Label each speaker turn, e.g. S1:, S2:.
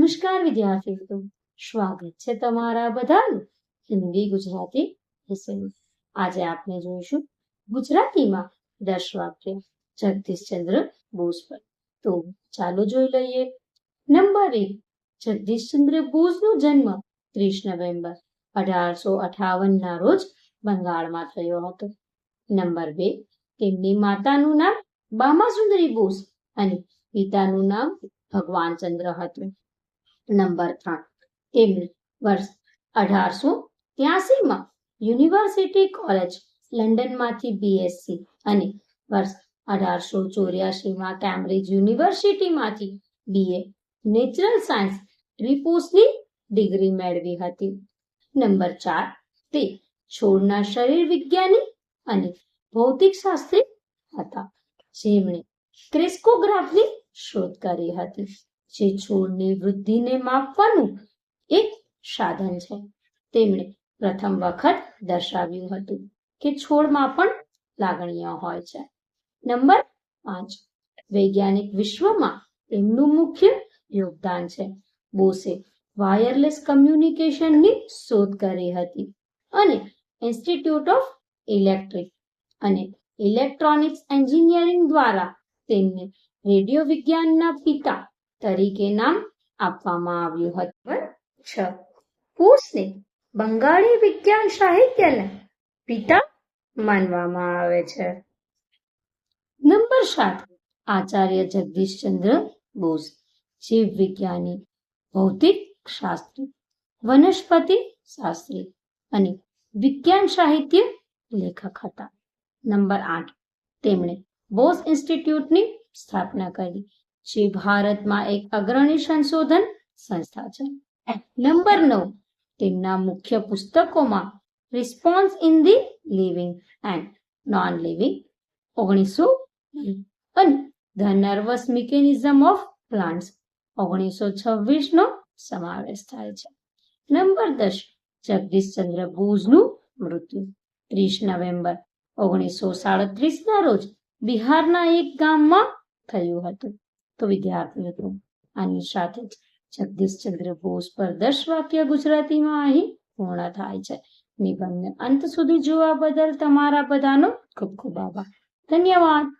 S1: નમસ્કાર વિદ્યાર્થી મિત્રો સ્વાગત છે તમારા બધાનું હિન્દી ગુજરાતી વિષયમાં આજે આપણે જોઈશું ગુજરાતીમાં દસ વાક્ય જગદીશચંદ્ર બોઝ પર. તો ચાલો જોઈ લઈએ. નંબર એક, જગદીશચંદ્ર બોઝનો જન્મ ત્રીસ નવેમ્બર અઢારસો અઠાવન ના રોજ બંગાળમાં થયો હતો. નંબર બે, તેમની માતાનું નામ બામાસુંદરી બોઝ અને પિતાનું નામ ભગવાન ચંદ્ર હતું. નંબર ત્રણ. તેમણે વર્ષ અઢારસો ત્યાસીમાં યુનિવર્સિટી કોલેજ લંડનમાંથી બીએસસી અને વર્ષ અઢારસો ચોર્યાસીમાં કેમ્બ્રિજ યુનિવર્સિટીમાંથી બીએ નેચરલ સાયન્સ ટ્રીપોસની ડિગ્રી મેળવી હતી. નંબર ચાર. તે છોડના શરીર વિજ્ઞાની અને ભૌતિક શાસ્ત્રી હતા. જેમણે ક્રિસ્કોગ્રાફની શોધ કરી હતી. જે છોડની વૃદ્ધિને માપવાનું એક સાધન છે. તેમણે પ્રથમ વખત દર્શાવ્યું હતું કે છોડમાં પણ લાગણીઓ હોય છે. નંબર પાંચ, વૈજ્ઞાનિક વિશ્વમાં તેમનું મુખ્ય યોગદાન છે. બોસે વાયરલેસ કમ્યુનિકેશનની શોધ કરી હતી અને ઇન્સ્ટિટ્યૂટ ઓફ ઇલેક્ટ્રિક અને ઇલેક્ટ્રોનિક્સ એન્જિનિયરિંગ દ્વારા તેમને રેડિયો વિજ્ઞાનના પિતા તરીકે નામ આપવામાં આવ્યું હતું. છ. બોસને બંગાળી વિજ્ઞાન સાહિત્યના પિતા માનવામાં આવે છે. નંબર સાત. આચાર્ય જગદીશચંદ્ર બોઝ જીવ વિજ્ઞાની ભૌતિક શાસ્ત્રી વનસ્પતિ શાસ્ત્રી અને વિજ્ઞાન સાહિત્ય લેખક હતા. નંબર આઠ. તેમણે બોઝ ઇન્સ્ટિટ્યૂટની સ્થાપના કરી. જે ભારતમાં એક અગ્રણી સંશોધન સંસ્થા છે. નંબર નવ, તેમના મુખ્ય પુસ્તકોમાં response in the living and non living ઓગણીસો અને the nervous mechanism of plants ઓગણીસો છવ્વીસ નો સમાવેશ થાય છે. નંબર દસ જગદીશચંદ્ર બોઝનું મૃત્યુ, ત્રીસ નવેમ્બર, ઓગણીસો સાડત્રીસ ના રોજ બિહારના એક ગામમાં થયું હતું. તો વિદ્યાર્થી મિત્રો, આની સાથે જ જગદીશચંદ્ર બોઝ પર દસ વાક્ય ગુજરાતીમાં અહીં પૂર્ણ થાય છે. નિબંધને અંત સુધી જોવા બદલ તમારા બધાનો ખૂબ ખૂબ આભાર. ધન્યવાદ.